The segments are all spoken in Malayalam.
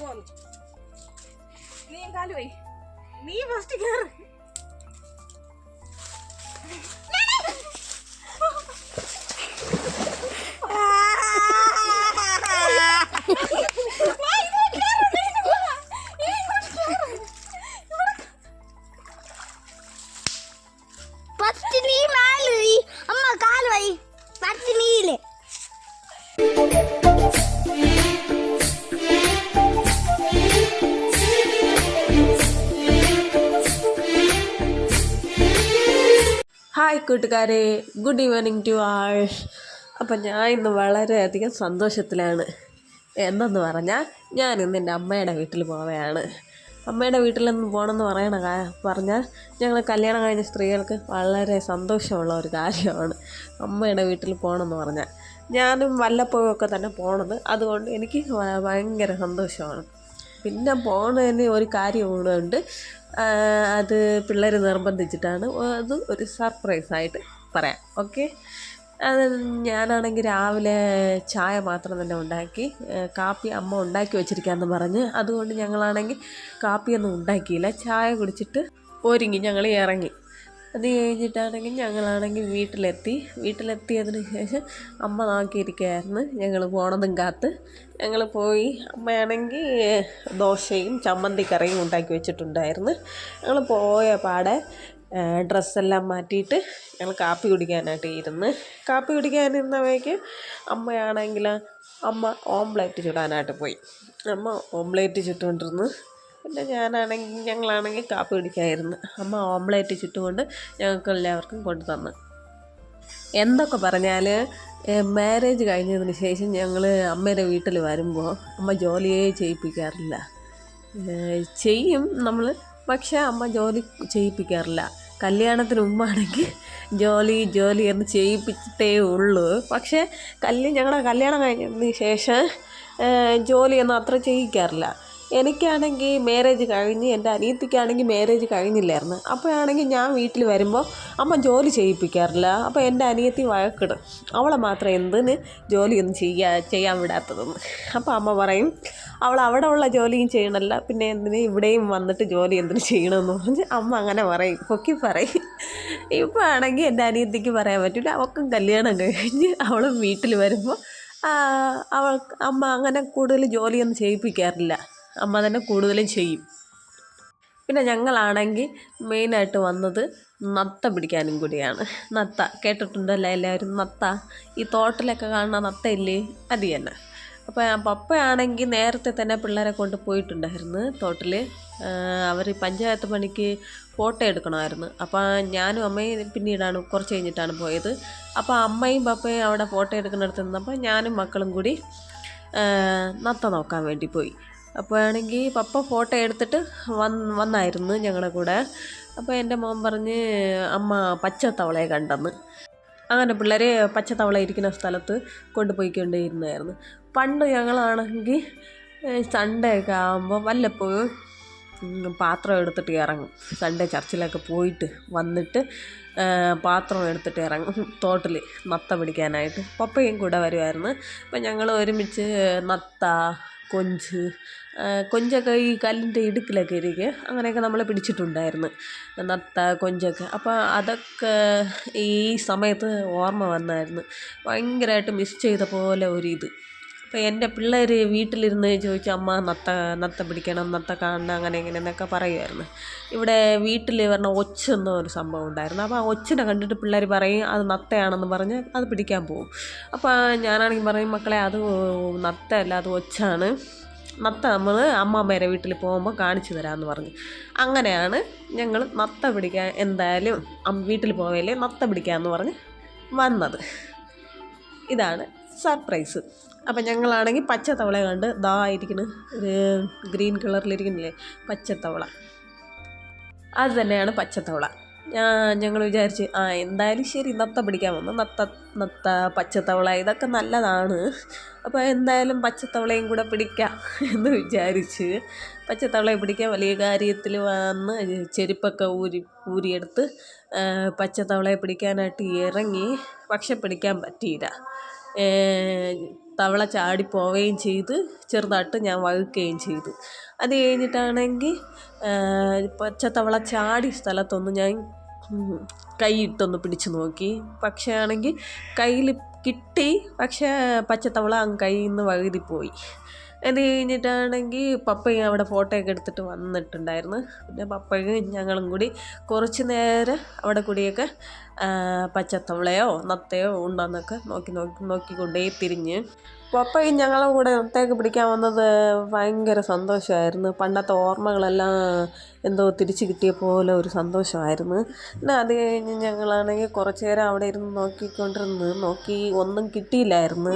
പോന്നു. നീ കാൽ പോയി നീ ഫസ്റ്റ് കേറ്. കൂട്ടുകാരെ ഗുഡ് ഈവനിങ് ടു ആൾ അപ്പം ഞാൻ ഇന്ന് വളരെയധികം സന്തോഷത്തിലാണ്. എന്തെന്ന് പറഞ്ഞാൽ ഞാൻ ഇന്ന് എന്റെ അമ്മയുടെ വീട്ടിൽ പോവുകയാണ്. അമ്മയുടെ വീട്ടിലൊന്ന് പോകണമെന്ന് പറയണ പറഞ്ഞാൽ ഞങ്ങൾ കല്യാണം കഴിഞ്ഞ സ്ത്രീകൾക്ക് വളരെ സന്തോഷമുള്ള ഒരു കാര്യമാണ് അമ്മയുടെ വീട്ടിൽ പോകണമെന്ന് പറഞ്ഞാൽ ഞാനും വല്ലപ്പോഴും ഒക്കെ തന്നെ പോണത് അതുകൊണ്ട് എനിക്ക് ഭയങ്കര സന്തോഷമാണ്. പിന്നെ പോണതിന് ഒരു കാര്യം ഉണ്ട് അത് പിള്ളേർ നിർബന്ധിച്ചിട്ടാണ്. അത് ഒരു സർപ്രൈസായിട്ട് പറയാം. ഓക്കെ അത് ഞാനാണെങ്കിൽ രാവിലെ ചായ മാത്രം തന്നെ ഉണ്ടാക്കി. കാപ്പി അമ്മ ഉണ്ടാക്കി വെച്ചിരിക്കാമെന്ന് പറഞ്ഞ്. അതുകൊണ്ട് ഞങ്ങളാണെങ്കിൽ കാപ്പിയൊന്നും ഉണ്ടാക്കിയില്ല. ചായ കുടിച്ചിട്ട് ഒരുങ്ങി ഞങ്ങൾ ഇറങ്ങി. അത് കഴിഞ്ഞിട്ടാണെങ്കിൽ ഞങ്ങളാണെങ്കിൽ വീട്ടിലെത്തി. വീട്ടിലെത്തിയതിന് ശേഷം അമ്മ നോക്കിയിരിക്കുകയായിരുന്നു. ഞങ്ങൾ പോണതും കാത്ത്. ഞങ്ങൾ പോയി അമ്മയാണെങ്കിൽ ദോശയും ചമ്മന്തിക്കറിയും ഉണ്ടാക്കി വെച്ചിട്ടുണ്ടായിരുന്നു. ഞങ്ങൾ പോയ പാടെ ഡ്രസ്സെല്ലാം മാറ്റിയിട്ട് ഞങ്ങൾ കാപ്പി കുടിക്കാനായിട്ട് ഇരുന്ന്. കാപ്പി കുടിക്കാനിരുന്നവയ്ക്ക് അമ്മയാണെങ്കിൽ അമ്മ ഓംപ്ലേറ്റ് ചുടാനായിട്ട് പോയി. അമ്മ ഓംപ്ലേറ്റ് ചുട്ടുകൊണ്ടിരുന്ന് പിന്നെ ഞാനാണെങ്കിൽ ഞങ്ങളാണെങ്കിൽ കാപ്പി കുടിക്കായിരുന്നു. അമ്മ ഓംലേറ്റ് ചുട്ടുകൊണ്ട് ഞങ്ങൾക്ക് എല്ലാവർക്കും കൊണ്ടു തന്നു. എന്തൊക്കെ പറഞ്ഞാൽ മാരേജ് കഴിഞ്ഞതിന് ശേഷം ഞങ്ങൾ അമ്മയുടെ വീട്ടിൽ വരുമ്പോൾ അമ്മ ജോലിയേ ചെയ്യിപ്പിക്കാറില്ല. ചെയ്യും നമ്മൾ പക്ഷേ അമ്മ ജോലി ചെയ്യിപ്പിക്കാറില്ല. കല്യാണത്തിന് മുമ്പാണെങ്കിൽ ജോലി ജോലി എന്ന് ചെയ്യിപ്പിച്ചിട്ടേ ഉള്ളൂ. പക്ഷേ കല്യാ ഞങ്ങളുടെ കല്യാണം കഴിഞ്ഞതിന് ശേഷം ജോലിയൊന്നും അത്ര ചെയ്യിക്കാറില്ല. എനിക്കാണെങ്കിൽ മാരേജ് കഴിഞ്ഞ് എന്റെ അനിയത്തിക്കാണെങ്കിൽ മാരേജ് കഴിഞ്ഞില്ലായിരുന്നു. അപ്പോഴാണെങ്കിൽ ഞാൻ വീട്ടിൽ വരുമ്പോൾ അമ്മ ജോലി ചെയ്യിപ്പിക്കാറില്ല. അപ്പോൾ എന്റെ അനിയത്തി വഴക്കിടും. അവളെ മാത്രം എന്തിന് ജോലിയൊന്നും ചെയ്യാ ചെയ്യാൻ വിടാത്തതെന്ന്. അപ്പോൾ അമ്മ പറയും അവൾ അവിടെ ഉള്ള ജോലിയും ചെയ്യണമല്ല. പിന്നെ എന്തിന് ഇവിടെയും വന്നിട്ട് ജോലി എന്തിനു ചെയ്യണമെന്ന് പറഞ്ഞ് അമ്മ അങ്ങനെ പറയും. പൊക്കി പറയും. ഇപ്പോൾ ആണെങ്കിൽ എന്റെ അനിയത്തിക്ക് പറയാൻ പറ്റില്ല. അവൾക്കും കല്യാണം കഴിഞ്ഞ് അവളും വീട്ടിൽ വരുമ്പോൾ അവൾ അമ്മ അങ്ങനെ കൂടുതൽ ജോലിയൊന്നും ചെയ്യിപ്പിക്കാറില്ല. അമ്മ തന്നെ കൂടുതലും ചെയ്യും. പിന്നെ ഞങ്ങളാണെങ്കിൽ മെയിനായിട്ട് വന്നത് നത്ത പിടിക്കാനും കൂടിയാണ്. നത്ത കേട്ടിട്ടുണ്ടല്ലോ എല്ലാവരും? നത്ത. ഈ തോട്ടിലൊക്കെ കാണുന്ന നത്തയില്ലേ? അത് തന്നെ. അപ്പോൾ പപ്പയാണെങ്കിൽ നേരത്തെ തന്നെ പിള്ളേരെ കൊണ്ട് പോയിട്ടുണ്ടായിരുന്നു തോട്ടിൽ അവർ പഞ്ചായത്ത് പണിക്ക് ഫോട്ടോ എടുക്കണമായിരുന്നു. അപ്പോൾ ഞാനും അമ്മയും പിന്നീടാണ് കുറച്ച് കഴിഞ്ഞിട്ടാണ് പോയത്. അപ്പോൾ അമ്മയും പപ്പയും അവിടെ ഫോട്ടോ എടുക്കുന്നിടത്ത് നിന്നപ്പോൾ ഞാനും മക്കളും കൂടി നത്ത നോക്കാൻ വേണ്ടി പോയി. അപ്പോഴാണെങ്കിൽ പപ്പ ഫോട്ടോ എടുത്തിട്ട് വന്ന് വന്നായിരുന്നു ഞങ്ങളുടെ കൂടെ. അപ്പോൾ എന്റെ മോൻ പറഞ്ഞ് അമ്മ പച്ച തവളയെ കണ്ടെന്ന്. അങ്ങനെ പിള്ളേരെ പച്ചത്തവള ഇരിക്കുന്ന സ്ഥലത്ത് കൊണ്ടുപോയിക്കൊണ്ടേയിരുന്നായിരുന്നു. പണ്ട് ഞങ്ങളാണെങ്കിൽ സൺഡേ ഒക്കെ ആകുമ്പോൾ വല്ലപ്പോഴും പാത്രം എടുത്തിട്ട് ഇറങ്ങും. സൺഡേ ചർച്ചിലൊക്കെ പോയിട്ട് വന്നിട്ട് പാത്രം എടുത്തിട്ട് ഇറങ്ങും. തോട്ടിൽ നത്ത പിടിക്കാനായിട്ട്. പപ്പയും കൂടെ വരുമായിരുന്നു അപ്പം ഞങ്ങൾ ഒരുമിച്ച് നത്ത കൊഞ്ച് കൊഞ്ചൊക്കെ ഈ കല്ലിന്റെ ഇടുക്കിലൊക്കെ ഇരിക്കുക അങ്ങനെയൊക്കെ നമ്മൾ പിടിച്ചിട്ടുണ്ടായിരുന്നു. നത്ത കൊഞ്ചൊക്കെ. അപ്പോൾ അതൊക്കെ ഈ സമയത്ത് ഓർമ്മ വന്നായിരുന്നു. ഭയങ്കരമായിട്ട് മിസ് ചെയ്ത പോലെ ഒരിത് അപ്പോൾ എന്റെ പിള്ളേർ വീട്ടിലിരുന്ന് ചോദിച്ചു അമ്മ നത്ത നത്ത പിടിക്കണം നത്ത കാണണം അങ്ങനെ ഇങ്ങനെ എന്നൊക്കെ പറയുമായിരുന്നു ഇവിടെ വീട്ടിൽ പറഞ്ഞ ഒച്ച എന്ന ഒരു സംഭവം ഉണ്ടായിരുന്നു. അപ്പോൾ ആ ഒച്ചിനെ കണ്ടിട്ട് പിള്ളേർ പറയും അത് നത്തയാണെന്ന് പറഞ്ഞ് അത് പിടിക്കാൻ പോകും അപ്പോൾ ഞാനാണെങ്കിൽ പറയും മക്കളെ അത് നത്തയല്ല അത് ഒച്ചാണ്. നത്ത നമ്മൾ അമ്മാമ്മേരെ വീട്ടിൽ പോകുമ്പോൾ കാണിച്ചു തരാമെന്ന് പറഞ്ഞു. അങ്ങനെയാണ് ഞങ്ങൾ നത്ത പിടിക്കാൻ എന്തായാലും വീട്ടിൽ പോവല്ലേ നത്ത പിടിക്കാമെന്ന് പറഞ്ഞ് വന്നത്. ഇതാണ് സർപ്രൈസ്. അപ്പം ഞങ്ങളാണെങ്കിൽ പച്ചത്തവള കണ്ട് ദാ ഇരിക്കുന്നു ഒരു ഗ്രീൻ കളറിലിരിക്കുന്നില്ലേ പച്ചത്തവള അത് തന്നെയാണ് പച്ചത്തവള ഞങ്ങൾ വിചാരിച്ച് ആ എന്തായാലും ശരി നത്ത പിടിക്കാൻ വന്നു. നത്ത നത്ത പച്ചത്തവള ഇതൊക്കെ നല്ലതാണ്. അപ്പോൾ എന്തായാലും പച്ചത്തവളയും കൂടെ പിടിക്കാം എന്ന് വിചാരിച്ച് പച്ചത്തവളയെ പിടിക്കാൻ വലിയ കാര്യത്തിൽ വന്ന് ചെരുപ്പൊക്കെ ഊരി ഊരിയെടുത്ത് പച്ചത്തവളയെ പിടിക്കാനായിട്ട് ഇറങ്ങി. പക്ഷെ പിടിക്കാൻ പറ്റിയില്ല. തവള ചാടിപ്പോവുകയും ചെയ്ത് ചെറുതായിട്ട് ഞാൻ വഴുക്കുകയും ചെയ്തു. അത് കഴിഞ്ഞിട്ടാണെങ്കിൽ പച്ചത്തവള ചാടി സ്ഥലത്തൊന്ന് ഞാൻ കൈയിട്ടൊന്ന് പിടിച്ചു നോക്കി. പക്ഷേ ആണെങ്കിൽ കയ്യിൽ കിട്ടി പക്ഷേ പച്ചത്തവള കയ്യിൽ നിന്ന് വഴുതിപ്പോയി. അത് കഴിഞ്ഞിട്ടാണെങ്കിൽ പപ്പയും അവിടെ ഫോട്ടോയൊക്കെ എടുത്തിട്ട് വന്നിട്ടുണ്ടായിരുന്നു. പിന്നെ പപ്പയും ഞങ്ങളും കൂടി കുറച്ച് നേരം അവിടെ കൂടിയൊക്കെ പച്ചത്തവളയോ നത്തയോ ഉണ്ടോയെന്നൊക്കെ നോക്കി നോക്കി നോക്കിക്കൊണ്ടേ തിരിഞ്ഞ്. പപ്പയും ഞങ്ങളും കൂടെ നത്തയൊക്കെ പിടിക്കാൻ വന്നത് ഭയങ്കര സന്തോഷമായിരുന്നു പണ്ടത്തെ ഓർമ്മകളെല്ലാം എന്തോ തിരിച്ചു കിട്ടിയ പോലെ ഒരു സന്തോഷമായിരുന്നു. പിന്നെ അത് കഴിഞ്ഞ് ഞങ്ങളാണെങ്കിൽ കുറച്ച് നേരം അവിടെ ഇരുന്ന് നോക്കിക്കൊണ്ടിരുന്ന് നോക്കി ഒന്നും കിട്ടിയില്ലായിരുന്നു.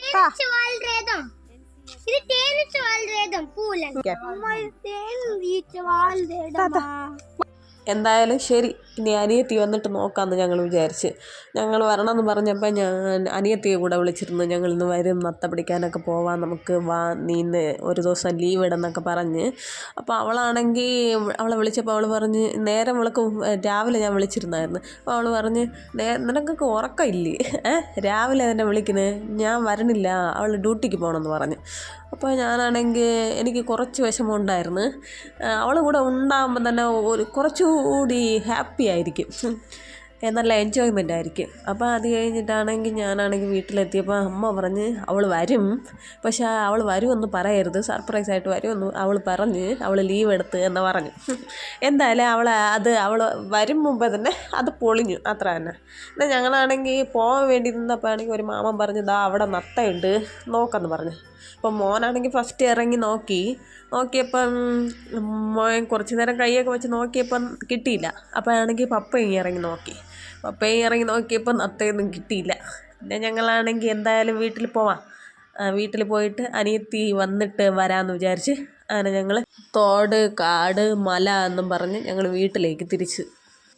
ഇത് തേനീച്ച പൂലൻ അമ്മ ഇത് തേനീച്ച വളരേതമാ എന്തായാലും ശരി. ഇനി അനിയത്തി വന്നിട്ട് നോക്കാമെന്ന് ഞങ്ങൾ വിചാരിച്ച്. ഞങ്ങൾ വരണമെന്ന് പറഞ്ഞപ്പോൾ ഞാൻ അനിയത്തിയെ കൂടെ വിളിച്ചിരുന്നു. ഞങ്ങൾ ഇന്ന് വരും നത്ത പിടിക്കാനൊക്കെ പോവാം നമുക്ക് വാ നീ ഇന്ന് ഒരു ദിവസം ലീവ് ഇടുന്നൊക്കെ പറഞ്ഞ്. അപ്പോൾ അവളാണെങ്കിൽ അവളെ വിളിച്ചപ്പോൾ അവൾ പറഞ്ഞ് നേരം അവൾക്ക് രാവിലെ ഞാൻ വിളിച്ചിരുന്നായിരുന്നു. അപ്പോൾ അവൾ പറഞ്ഞ് നേ നിനക്കൊക്കെ ഉറക്കമില്ലേ? ഏഹ് രാവിലെ തന്നെ വിളിക്കുന്നത് ഞാൻ വരണില്ല അവൾ ഡ്യൂട്ടിക്ക് പോകണമെന്ന് പറഞ്ഞു. അപ്പോൾ ഞാനാണെങ്കിൽ എനിക്ക് കുറച്ച് വിഷമം ഉണ്ടായിരുന്നു. അവൾ കൂടെ ഉണ്ടാകുമ്പോൾ തന്നെ ഒരു കുറച്ചുകൂടി ഹാപ്പി ആയിരിക്കും. നല്ല എൻജോയ്മെന്റ് ആയിരിക്കും. അപ്പോൾ അത് കഴിഞ്ഞിട്ടാണെങ്കിൽ ഞാനാണെങ്കിൽ വീട്ടിലെത്തിയപ്പോൾ അമ്മ പറഞ്ഞ് അവൾ വരും. പക്ഷേ അവൾ വരുമെന്ന് പറയരുത്. സർപ്രൈസ് ആയിട്ട് വരുമെന്ന് അവൾ പറഞ്ഞ് അവൾ ലീവ് എടുത്ത് എന്ന് പറഞ്ഞു. എന്തായാലും അവൾ അത് അവൾ വരും മുമ്പേ തന്നെ അത് പൊളിഞ്ഞു. അത്ര തന്നെ. എന്നാൽ ഞങ്ങളാണെങ്കിൽ പോകാൻ വേണ്ടി നിന്നപ്പോൾ ആണെങ്കിൽ ഒരു മാമൻ പറഞ്ഞു ദാ അവിടെ നത്തയുണ്ട്. നോക്കെന്ന് പറഞ്ഞു. അപ്പം മോനാണെങ്കിൽ ഫസ്റ്റ് ഇറങ്ങി നോക്കി. നോക്കിയപ്പം മോൻ കുറച്ച് നേരം കൈയൊക്കെ വെച്ച് നോക്കിയപ്പം കിട്ടിയില്ല. അപ്പോഴാണെങ്കിൽ പപ്പയും ഇറങ്ങി നോക്കി. പപ്പയും ഇറങ്ങി നോക്കിയപ്പം നത്തയൊന്നും കിട്ടിയില്ല. പിന്നെ ഞങ്ങളാണെങ്കിൽ എന്തായാലും വീട്ടിൽ പോവാം. വീട്ടിൽ പോയിട്ട് അനിയത്തി വന്നിട്ട് വരാമെന്ന് വിചാരിച്ച് അങ്ങനെ ഞങ്ങൾ തോട് കാട് മല എന്നും പറഞ്ഞ് ഞങ്ങൾ വീട്ടിലേക്ക് തിരിച്ച്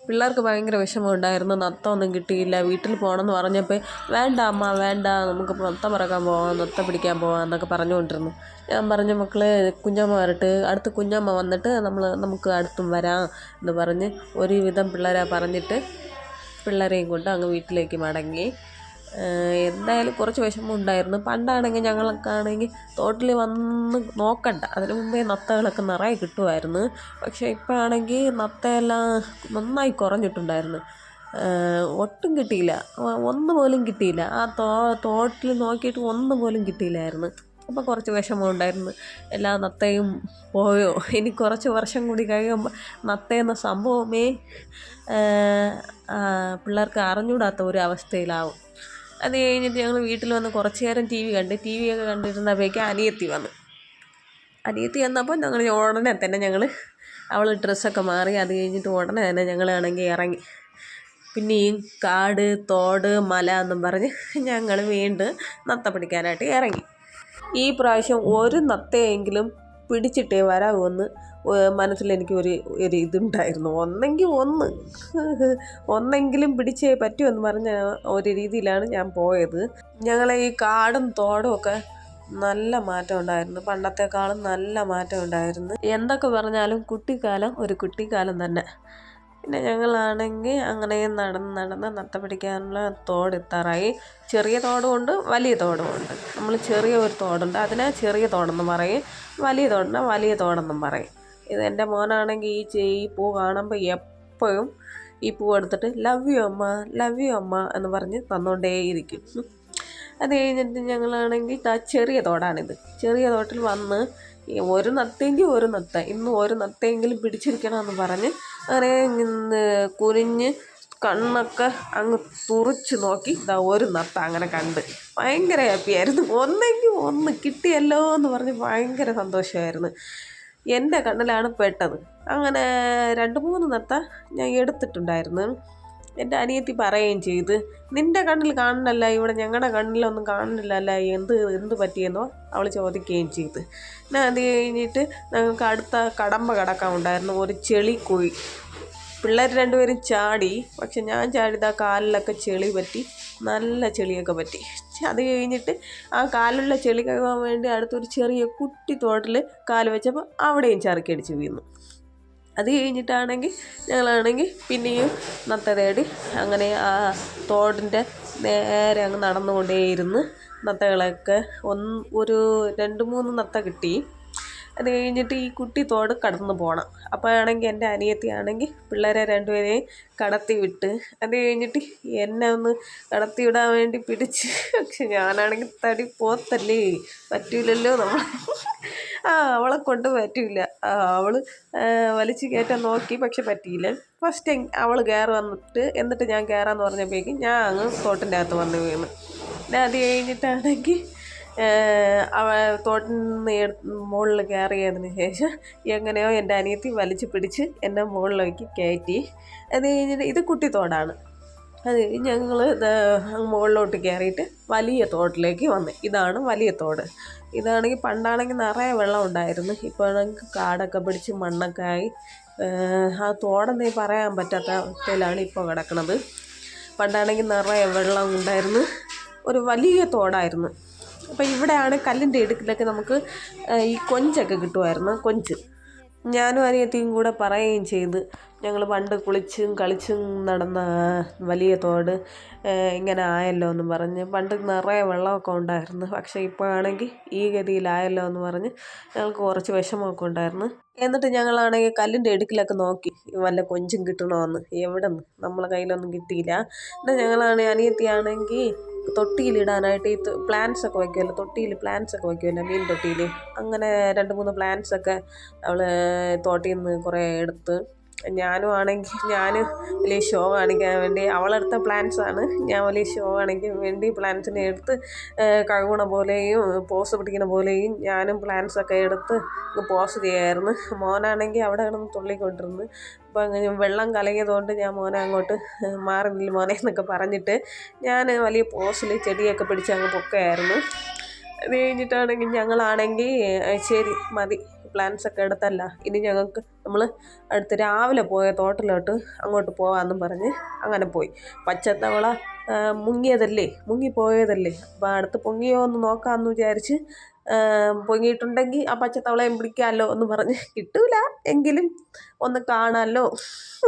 പിള്ളേർക്ക് ഭയങ്കര വിഷമമുണ്ടായിരുന്നു. നത്തമൊന്നും കിട്ടിയില്ല. വീട്ടിൽ പോകണമെന്ന് പറഞ്ഞപ്പോൾ വേണ്ട അമ്മ വേണ്ട നമുക്ക് നത്ത പറക്കാൻ പോവാം നത്ത പിടിക്കാൻ പോവാം എന്നൊക്കെ പറഞ്ഞുകൊണ്ടിരുന്നു. ഞാൻ പറഞ്ഞു മക്കളെ കുഞ്ഞമ്മ വരട്ട്. അടുത്ത് കുഞ്ഞമ്മ വന്നിട്ട് നമ്മൾ നമുക്ക് അടുത്തും വരാം എന്ന് പറഞ്ഞ് ഒരുവിധം പിള്ളേരെ പറഞ്ഞിട്ട് പിള്ളേരെയും കൊണ്ട് അങ്ങ് വീട്ടിലേക്ക് മടങ്ങി. എന്തായാലും കുറച്ച് വിഷമം ഉണ്ടായിരുന്നു. പണ്ടാണെങ്കിൽ ഞങ്ങളൊക്കെ ആണെങ്കിൽ തോട്ടിൽ വന്ന് നോക്കണ്ട. അതിന് മുമ്പേ നത്തകളൊക്കെ നിറയെ കിട്ടുമായിരുന്നു. പക്ഷേ ഇപ്പോൾ ആണെങ്കിൽ നത്തയെല്ലാം നന്നായി കുറഞ്ഞിട്ടുണ്ടായിരുന്നു. ഒട്ടും കിട്ടിയില്ല. ഒന്ന് പോലും കിട്ടിയില്ല. ആ തോ തോട്ടിൽ നോക്കിയിട്ട് ഒന്ന് പോലും കിട്ടിയില്ലായിരുന്നു. അപ്പോൾ കുറച്ച് വിഷമം ഉണ്ടായിരുന്നു. എല്ലാ നത്തയും പോയോ? ഇനി കുറച്ച് വർഷം കൂടി കഴിയുമ്പോൾ നത്ത എന്ന സംഭവമേ പിള്ളേർക്ക് അറിഞ്ഞൂടാത്ത ഒരു അവസ്ഥയിലാവും. അത് കഴിഞ്ഞിട്ട് ഞങ്ങൾ വീട്ടിൽ വന്ന് കുറച്ച് നേരം ടി വി കണ്ട് ടി വി ഒക്കെ കണ്ടിരുന്നപ്പോഴേക്കും അനിയത്തി വന്നു. അനിയത്തി വന്നപ്പോൾ ഞങ്ങൾ ഉടനെ തന്നെ ഞങ്ങൾ അവൾ ഡ്രസ്സൊക്കെ മാറി അത് കഴിഞ്ഞിട്ട് ഉടനെ തന്നെ ഞങ്ങളാണെങ്കിൽ ഇറങ്ങി. പിന്നെ ഈ കാട് തോട് മല എന്നും പറഞ്ഞ് ഞങ്ങൾ വീണ്ടും നത്ത പിടിക്കാനായിട്ട് ഇറങ്ങി. ഈ പ്രാവശ്യം ഒരു നത്തയെങ്കിലും പിടിച്ചിട്ടേ വരാമെന്ന് മനസ്സിൽ എനിക്ക് ഒരു ഒരു ഇതുണ്ടായിരുന്നു. ഒന്നെങ്കിൽ ഒന്ന് ഒന്നെങ്കിലും പിടിച്ചേ പറ്റുമെന്ന് പറഞ്ഞ ഒരു രീതിയിലാണ് ഞാൻ പോയത്. ഞങ്ങളെ ഈ കാടും തോടും ഒക്കെ നല്ല മാറ്റം ഉണ്ടായിരുന്നു. പണ്ടത്തെക്കാളും നല്ല മാറ്റം ഉണ്ടായിരുന്നു. എന്തൊക്കെ പറഞ്ഞാലും കുട്ടിക്കാലം ഒരു കുട്ടിക്കാലം തന്നെ. പിന്നെ ഞങ്ങളാണെങ്കിൽ അങ്ങനെ നടന്ന് നടന്ന് നത്ത പിടിക്കാനുള്ള തോടെത്താറായി ചെറിയ തോടുമുണ്ട് വലിയ തോടുമുണ്ട്. നമ്മൾ ചെറിയ ഒരു തോടുണ്ട്. അതിനെ ചെറിയ തോടെന്ന് പറയും. വലിയ തോടിനെ വലിയ തോടെന്നും പറയും. ഇത് എന്റെ മോനാണെങ്കിൽ ഈ ഈ പൂ കാണുമ്പോൾ എപ്പോഴും ഈ പൂ എടുത്തിട്ട് ലവ് യു അമ്മ ലവ് യു അമ്മ എന്ന് പറഞ്ഞ് തന്നുകൊണ്ടേയിരിക്കും അത് കഴിഞ്ഞിട്ട് ഞങ്ങളാണെങ്കിൽ ആ ചെറിയ തോടാണിത്. ചെറിയ തോട്ടിൽ വന്ന് ഒരു നത്തെങ്കിൽ ഒരു നത്ത ഇന്ന് ഒരു നത്തെങ്കിലും പിടിച്ചിരിക്കണമെന്ന് പറഞ്ഞ് അങ്ങനെ കുനിഞ്ഞ് കണ്ണൊക്കെ അങ്ങ് തുറച്ച് നോക്കി. ഇതാ ഒരു നത്ത അങ്ങനെ കണ്ട്. ഭയങ്കര ഹാപ്പിയായിരുന്നു ഒന്നെങ്കിൽ ഒന്ന് കിട്ടിയല്ലോ എന്ന് പറഞ്ഞ് ഭയങ്കര സന്തോഷമായിരുന്നു. എന്റെ കണ്ണിലാണ് പെട്ടത്. അങ്ങനെ രണ്ട് മൂന്ന് നത്ത ഞാൻ എടുത്തിട്ടുണ്ടായിരുന്നു. എന്റെ അനിയത്തി പറയുകയും ചെയ്ത് നിന്റെ കണ്ണിൽ കാണുന്നില്ല ഇവിടെ ഞങ്ങളുടെ കണ്ണിലൊന്നും കാണുന്നില്ലല്ല എന്ത് എന്ത് പറ്റിയെന്നോ? അവൾ ചോദിക്കുകയും ചെയ്ത്. ഞാൻ അത് കഴിഞ്ഞിട്ട് ഞങ്ങൾക്ക് അടുത്ത കടമ്പ കടക്കാൻ ഉണ്ടായിരുന്നു ഒരു ചെളി കുഴി. പിള്ളേർ രണ്ടുപേരും ചാടി പക്ഷെ ഞാൻ ചാടിയത് ആ കാലിലൊക്കെ ചെളി പറ്റി നല്ല ചെളിയൊക്കെ പറ്റി. അത് കഴിഞ്ഞിട്ട് ആ കാലുള്ള ചെളി കഴുകാൻ വേണ്ടി അടുത്തൊരു ചെറിയ കുട്ടി തോട്ടിൽ കാൽ വെച്ചപ്പോൾ അവിടെയും ചറുക്കടിച്ച് വീണു. അത് കഴിഞ്ഞിട്ടാണെങ്കിൽ ഞങ്ങളാണെങ്കിൽ പിന്നെയും നത്ത തേടി അങ്ങനെ ആ തോടിന്റെ നേരെ അങ്ങ് നടന്നുകൊണ്ടേയിരുന്നു നത്തകളൊക്കെ. ഒന്ന് ഒരു രണ്ട് മൂന്ന് നത്ത കിട്ടി. അത് കഴിഞ്ഞിട്ട് ഈ കുട്ടി തോട് കടന്നു പോകണം അപ്പോൾ ആണെങ്കിൽ എന്റെ അനിയത്തിയാണെങ്കിൽ പിള്ളേരെ രണ്ടുപേരെയും കടത്തി വിട്ട് അത് കഴിഞ്ഞിട്ട് എന്നെ ഒന്ന് കടത്തി വിടാൻ വേണ്ടി പിടിച്ച്. പക്ഷെ ഞാനാണെങ്കിൽ തടി പോത്തല്ലേ. പറ്റൂലല്ലോ നമ്മൾ അവളെ കൊണ്ട് പറ്റില്ല അവൾ വലിച്ചു കയറ്റാൻ നോക്കി പക്ഷെ പറ്റിയില്ല. ഫസ്റ്റ് അവൾ കയറി വന്നിട്ട് എന്നിട്ട് ഞാൻ കയറാന്ന് പറഞ്ഞപ്പോഴേക്കും ഞാൻ അങ്ങ് തോട്ടിന്റെ അകത്ത് വന്ന് വീണ്. പിന്നെ അത് കഴിഞ്ഞിട്ടാണെങ്കിൽ അവ തോട്ടിൽ നിന്ന് മുകളിൽ കയറിയതിന് ശേഷം എങ്ങനെയോ എന്റെ അനിയത്തി വലിച്ചു പിടിച്ച് എന്നെ മുകളിലേക്ക് കയറ്റി. അത് കഴിഞ്ഞിട്ട് ഇത് കുട്ടിത്തോടാണ്. അത് കഴിഞ്ഞ് ഞങ്ങൾ മുകളിലോട്ട് കയറിയിട്ട് വലിയ തോട്ടിലേക്ക് വന്ന്. ഇതാണ് വലിയ തോട്. ഇതാണെങ്കിൽ പണ്ടാണെങ്കിൽ നിറയെ വെള്ളം ഉണ്ടായിരുന്നു ഇപ്പോൾ ആണെങ്കിൽ കാടൊക്കെ പിടിച്ച് മണ്ണൊക്കെ ആയി. ആ തോടെന്നേ പറയാൻ പറ്റാത്ത അവസ്ഥയിലാണ് ഇപ്പോൾ കിടക്കുന്നത് പണ്ടാണെങ്കിൽ നിറയെ വെള്ളം ഉണ്ടായിരുന്നു. ഒരു വലിയ തോടായിരുന്നു. അപ്പോൾ ഇവിടെയാണ് കല്ലിന്റെ ഇടുക്കിലൊക്കെ നമുക്ക് ഈ കൊഞ്ചൊക്കെ കിട്ടുമായിരുന്നു. കൊഞ്ച്. ഞാനും അനിയത്തിയും കൂടെ പറയുകയും ചെയ്ത്. ഞങ്ങൾ പണ്ട് കുളിച്ചും കളിച്ചും നടന്ന വലിയ തോട് ഇങ്ങനെ ആയല്ലോ എന്ന് പറഞ്ഞ്. പണ്ട് നിറയെ വെള്ളമൊക്കെ ഉണ്ടായിരുന്നു. പക്ഷേ ഇപ്പോഴാണെങ്കിൽ ഈ ഗതിയിലായല്ലോ എന്ന് പറഞ്ഞ് ഞങ്ങൾക്ക് കുറച്ച് വിഷമമൊക്കെ ഉണ്ടായിരുന്നു. എന്നിട്ട് ഞങ്ങളാണെങ്കിൽ കല്ലിന്റെ ഇടുക്കിലൊക്കെ നോക്കി വല്ല കൊഞ്ചും കിട്ടണമെന്ന് എവിടെ നിന്ന് നമ്മളെ കയ്യിലൊന്നും കിട്ടിയില്ല. എന്നാൽ ഞങ്ങളാണെങ്കിൽ അനിയത്തിയാണെങ്കിൽ തൊട്ടിയിലിടാനായിട്ട് ഈ പ്ലാന്റ്സ് ഒക്കെ വയ്ക്കുമല്ലോ തൊട്ടിയിൽ പ്ലാന്റ്സ് ഒക്കെ വയ്ക്കുമല്ലോ മീൻ തൊട്ടിയിൽ അങ്ങനെ രണ്ട് മൂന്ന് പ്ലാന്റ്സ് ഒക്കെ അവൾ തോട്ടിൽ നിന്ന് കുറേ എടുത്ത് ഞാനും ആണെങ്കിൽ ഞാൻ വലിയ ഷോ കാണിക്കാൻ വേണ്ടി അവളെടുത്ത പ്ലാൻസാണ് ഞാൻ വലിയ ഷോ കാണിക്കാൻ വേണ്ടി പ്ലാൻസിനെ എടുത്ത് കഴുകണ പോലെയും പോസ് പിടിക്കുന്ന പോലെയും ഞാനും പ്ലാൻസൊക്കെ എടുത്ത് പോസ് ചെയ്യായിരുന്നു. മോനാണെങ്കിൽ അവിടെ കിടന്ന് തുള്ളിക്കൊണ്ടിരുന്നു. അങ്ങനെ വെള്ളം കലങ്ങിയതുകൊണ്ട് ഞാൻ മോനെ അങ്ങോട്ട് മാറി നില്ല മോനെ എന്നൊക്കെ പറഞ്ഞിട്ട് ഞാൻ വലിയ പോസിൽ ചെടിയൊക്കെ പിടിച്ച് അങ്ങ് പൊക്കയായിരുന്നു. അത് കഴിഞ്ഞിട്ടാണെങ്കിൽ ഞങ്ങളാണെങ്കിൽ ശരി മതി. പ്ലാൻസ് ഒക്കെ എടുത്തല്ല. ഇനി ഞങ്ങൾക്ക് നമ്മൾ അടുത്ത് രാവിലെ പോയ തോട്ടിലോട്ട് അങ്ങോട്ട് പോകാമെന്നും പറഞ്ഞ് അങ്ങനെ പോയി. പച്ചത്തവള മുങ്ങിയതല്ലേ? മുങ്ങിപ്പോയതല്ലേ? അപ്പോൾ അടുത്ത് പൊങ്ങിയോ എന്ന് നോക്കാമെന്ന് വിചാരിച്ച് പൊങ്ങിയിട്ടുണ്ടെങ്കിൽ ആ പച്ചത്തവളയും പിടിക്കാമല്ലോ എന്ന് പറഞ്ഞ് കിട്ടൂല. എങ്കിലും ഒന്ന് കാണാമല്ലോ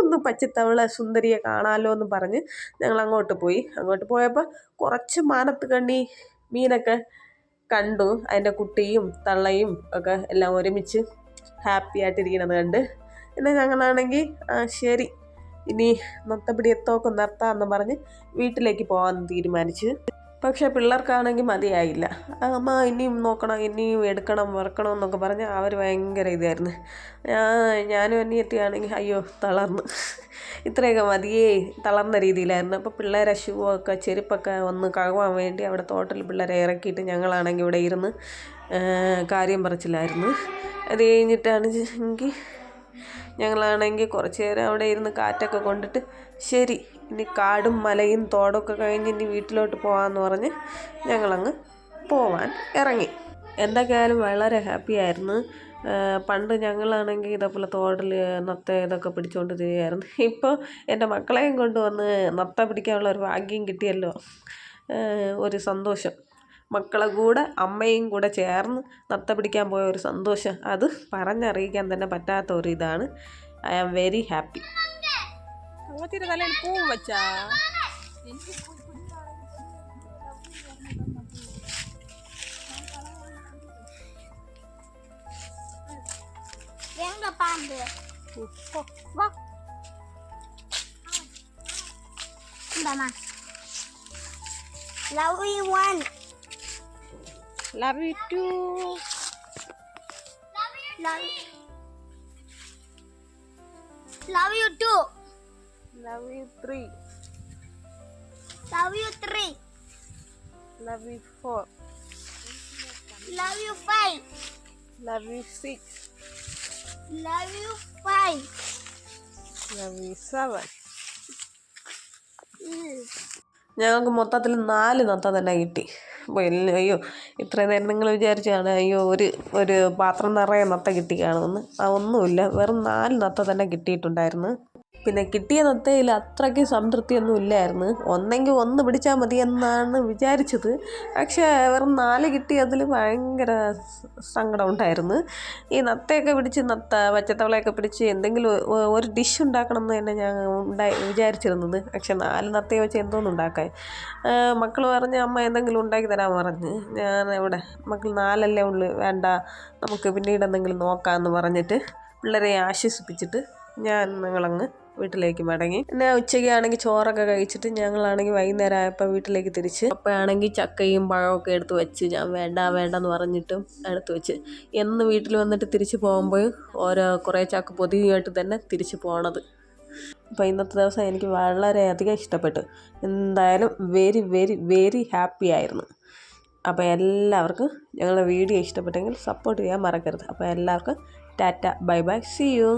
ഒന്ന് പച്ചത്തവള സുന്ദരിയെ കാണാമല്ലോ എന്ന് പറഞ്ഞ് ഞങ്ങൾ അങ്ങോട്ട് പോയി. അങ്ങോട്ട് പോയപ്പോൾ കുറച്ച് മാനത്ത് കണ്ണി മീനൊക്കെ കണ്ടു. അതിന്റെ കുട്ടിയും തള്ളയും ഒക്കെ എല്ലാം ഒരുമിച്ച് ഹാപ്പി ആയിട്ടിരിക്കുന്നത് കണ്ട്. പിന്നെ ഞങ്ങളാണെങ്കിൽ ശരി. ഇനി നത്തപ്പിടിയത്തൊക്കെ നിർത്താമെന്ന് പറഞ്ഞ് വീട്ടിലേക്ക് പോകാൻ തീരുമാനിച്ച്. പക്ഷേ പിള്ളേർക്കാണെങ്കിൽ മതിയായില്ല. അമ്മ ഇനിയും നോക്കണം ഇനിയും എടുക്കണം വറക്കണം എന്നൊക്കെ പറഞ്ഞ് അവർ ഭയങ്കര ഇതായിരുന്നു. ഞാൻ ഞാനും അനിയത്തിയാണെങ്കിൽ അയ്യോ തളർന്നു. ഇത്രയൊക്കെ മതിയേ തളർന്ന രീതിയിലായിരുന്നു. അപ്പോൾ പിള്ളേരെ ഷൂ ചെരുപ്പൊക്കെ ഒന്ന് കഴുകാൻ വേണ്ടി അവിടെ തോട്ടിൽ പിള്ളേരെ ഇറക്കിയിട്ട് ഞങ്ങളാണെങ്കിൽ ഇവിടെ ഇരുന്ന് കാര്യം പറച്ചിലായിരുന്നു. അത് കഴിഞ്ഞിട്ടാണ് എങ്കിൽ ഞങ്ങളാണെങ്കിൽ കുറച്ച് നേരം അവിടെ ഇരുന്ന് കാറ്റൊക്കെ കൊണ്ടിട്ട് ശരി. ഇനി കാടും മലയും തോടൊക്കെ കഴിഞ്ഞ് ഇനി വീട്ടിലോട്ട് പോകാമെന്ന് പറഞ്ഞ് ഞങ്ങളങ്ങ് പോവാൻ ഇറങ്ങി. എന്തൊക്കെയായാലും വളരെ ഹാപ്പി ആയിരുന്നു. പണ്ട് ഞങ്ങളാണെങ്കിൽ ഇതേപോലെ തോടിൽ നത്ത ഇതൊക്കെ പിടിച്ചുകൊണ്ട് തിരികയായിരുന്നു ഇപ്പോൾ എന്റെ മക്കളെയും കൊണ്ടുവന്ന് നത്ത പിടിക്കാനുള്ള ഒരു ഭാഗ്യം കിട്ടിയല്ലോ. ഒരു സന്തോഷം. മക്കളെ കൂടെ അമ്മയും കൂടെ ചേർന്ന് നത്ത പിടിക്കാൻ പോയ ഒരു സന്തോഷം. അത് പറഞ്ഞറിയിക്കാൻ തന്നെ പറ്റാത്ത ഒരു ഇതാണ്. ഐ ആം വെരി ഹാപ്പി ஊத்திர தலையில் பூ வச்சா? எங்க பாம்பு? வா. இந்தாமா love you one love you two love love you two Love you three. Love you three. Love you four. Love you five. Love you six. Love you five. Love you seven. Mm. ഞങ്ങൾക്ക് മൊത്തത്തിൽ നാല് നത്ത തന്നെ കിട്ടി വലിയ അയ്യോ ഇത്രയും നേരം നിങ്ങൾ വിചാരിച്ചാണ് അയ്യോ ഒരു ഒരു പാത്രം നിറയെ നത്ത കിട്ടി അതൊന്നുമില്ല ഒന്നുമില്ല വെറും നാല് നത്ത തന്നെ കിട്ടിയിട്ടുണ്ടായിരുന്നു പിന്നെ കിട്ടിയ നത്തയിൽ അത്രയ്ക്ക് സംതൃപ്തിയൊന്നും ഇല്ലായിരുന്നു. ഒന്നെങ്കിൽ ഒന്ന് പിടിച്ചാൽ മതി എന്നാണ് വിചാരിച്ചത്. പക്ഷേ വെറും നാല് കിട്ടിയതിൽ ഭയങ്കര സങ്കടം ഉണ്ടായിരുന്നു. ഈ നത്തയൊക്കെ പിടിച്ച് നത്ത പച്ചത്തവളയൊക്കെ പിടിച്ച് എന്തെങ്കിലും ഒരു ഡിഷ് ഉണ്ടാക്കണം എന്ന് തന്നെ ഞാൻ ഉണ്ടായി വിചാരിച്ചിരുന്നത്. പക്ഷെ നാല് നത്തയെ വെച്ച് എന്തോന്ന് ഉണ്ടാക്കാൻ? മക്കൾ പറഞ്ഞ് അമ്മ എന്തെങ്കിലും ഉണ്ടാക്കി തരാൻ പറഞ്ഞ്. ഞാൻ ഇവിടെ മക്കൾ നാലല്ലേ ഉള്ളു വേണ്ട. നമുക്ക് പിന്നീട് എന്തെങ്കിലും നോക്കാമെന്ന് പറഞ്ഞിട്ട് പിള്ളേരെ ആശ്വസിപ്പിച്ചിട്ട് ഞാൻ ഞങ്ങളങ്ങ് വീട്ടിലേക്ക് മടങ്ങി. പിന്നെ ഉച്ചയ്ക്ക് ആണെങ്കിൽ ചോറൊക്കെ കഴിച്ചിട്ട് ഞങ്ങളാണെങ്കിൽ വൈകുന്നേരം ആയപ്പോൾ വീട്ടിലേക്ക് തിരിച്ച്. അപ്പോഴാണെങ്കിൽ ചക്കയും പഴമൊക്കെ എടുത്ത് വെച്ച് ഞാൻ വേണ്ട വേണ്ട എന്ന് പറഞ്ഞിട്ടും എടുത്ത് വെച്ച്. എന്ന് വീട്ടിൽ വന്നിട്ട് തിരിച്ച് പോകുമ്പോൾ ഓരോ കുറേ ചക്ക പൊതിയായിട്ട് തന്നെ തിരിച്ച് പോണത്. അപ്പോൾ ഇന്നത്തെ ദിവസം എനിക്ക് വളരെയധികം ഇഷ്ടപ്പെട്ടു. എന്തായാലും വെരി വെരി വെരി ഹാപ്പി ആയിരുന്നു. അപ്പോൾ എല്ലാവർക്കും ഞങ്ങളുടെ വീഡിയോ ഇഷ്ടപ്പെട്ടെങ്കിൽ സപ്പോർട്ട് ചെയ്യാൻ മറക്കരുത്. അപ്പോൾ എല്ലാവർക്കും tata bye bye see you